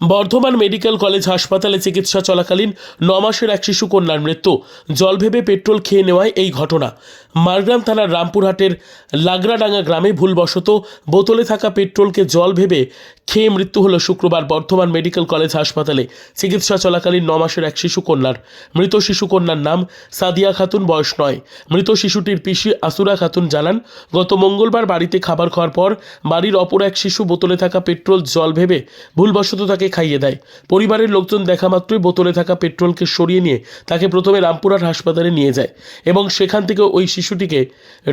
Bardhaman medical college হাসপাতালে চিকিৎসা চলাকালীন ন মাসের এক শিশু কন্যার মৃত্যু। জল ভেবে পেট্রোল খেয়ে নেওয়ায় এই ঘটনা। মারগ্রাম থানার রামপুরহাটের লাগরাডাঙ্গা গ্রামে ভুলবশত বোতলে থাকা পেট্রোলকে জল ভেবে খেয়ে মৃত্যু হলো শুক্রবার বর্ধমান মেডিকেল কলেজ হাসপাতালে। চিকিৎসা চলাকালীন ন মাসের এক শিশু কন্যার মৃত শিশু কন্যার নাম সাদিয়া খাতুন, বয়স নয়। মৃত শিশুটির পিসি আসুরা খাতুন জানান, গত মঙ্গলবার বাড়িতে খাবার খাওয়ার পর বাড়ির অপর এক শিশু বোতলে থাকা পেট্রোল জল ভেবে ভুলবশত তাকে খাইয়ে দেয়। পরিবারের লোকজন দেখা মাত্রই বোতলে থাকা পেট্রোলকে সরিয়ে নিয়ে তাকে প্রথমে রামপুরহাট হাসপাতালে নিয়ে যায় এবং সেখান থেকে ওই শিশুটিকে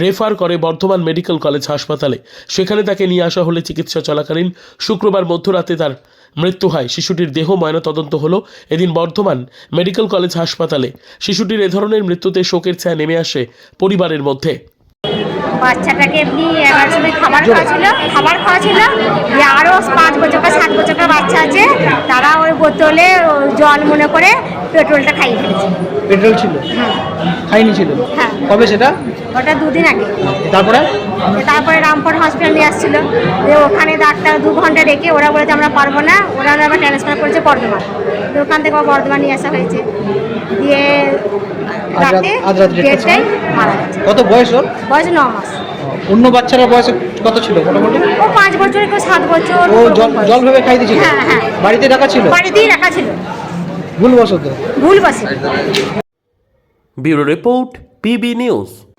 রেফার করে বর্ধমান মেডিকেল কলেজ হাসপাতালে। সেখানে তাকে নিয়ে আসা হলে চিকিৎসা চলাকালীন শুক্রবার মধ্যরাতে তার মৃত্যু হয়। শিশুটির দেহ ময়নাতদন্ত হলো। এদিন বর্ধমান মেডিকেল কলেজ হাসপাতালে শিশুটির এ ধরনের মৃত্যুতে শোকের ছায়া নেমে আসে পরিবারের মধ্যে। বাচ্চাটাকে এমনি এগারোটার সময় খাবার খাওয়া ছিল খাবার খাওয়া ছিল। দিয়ে আরও পাঁচ বছর সাত বছরের বাচ্চা আছে তারা ওই বোতলে জল মনে করে পেট্রোলটা খাইয়ে ফেলেছে। পেট্রোল ছিল? হ্যাঁ। খাইনি ছিল? হ্যাঁ। কবে সেটা? ওটা দুদিন আগে। তারপরে? তারপরে রামপুর হসপিটাল নিয়ে আসছিল। দিয়ে ওখানে ডাক্তার দু ঘণ্টা রেখে ওরা বলেছে আমরা পারব না। ওরা আবার ট্রান্সফার করেছে বর্ধমান। তো ওখান থেকে আবার বর্ধমান নিয়ে আসা হয়েছে। দিয়ে রাত- দেড়টায় মারা গেছে। কত বয়স ওর? বয়স ন মাস। অন্য বাচ্চারা বয়স কত ছিল মোটামুটি? ও পাঁচ বছর কেউ সাত বছর ও জল জল ভেবে খাই দিয়েছিল হ্যাঁ হ্যাঁ। বাড়িতে রাখা ছিল? বাড়িতেই রাখা ছিল। ভুলবশত। ভুল বসে bureau report PB news.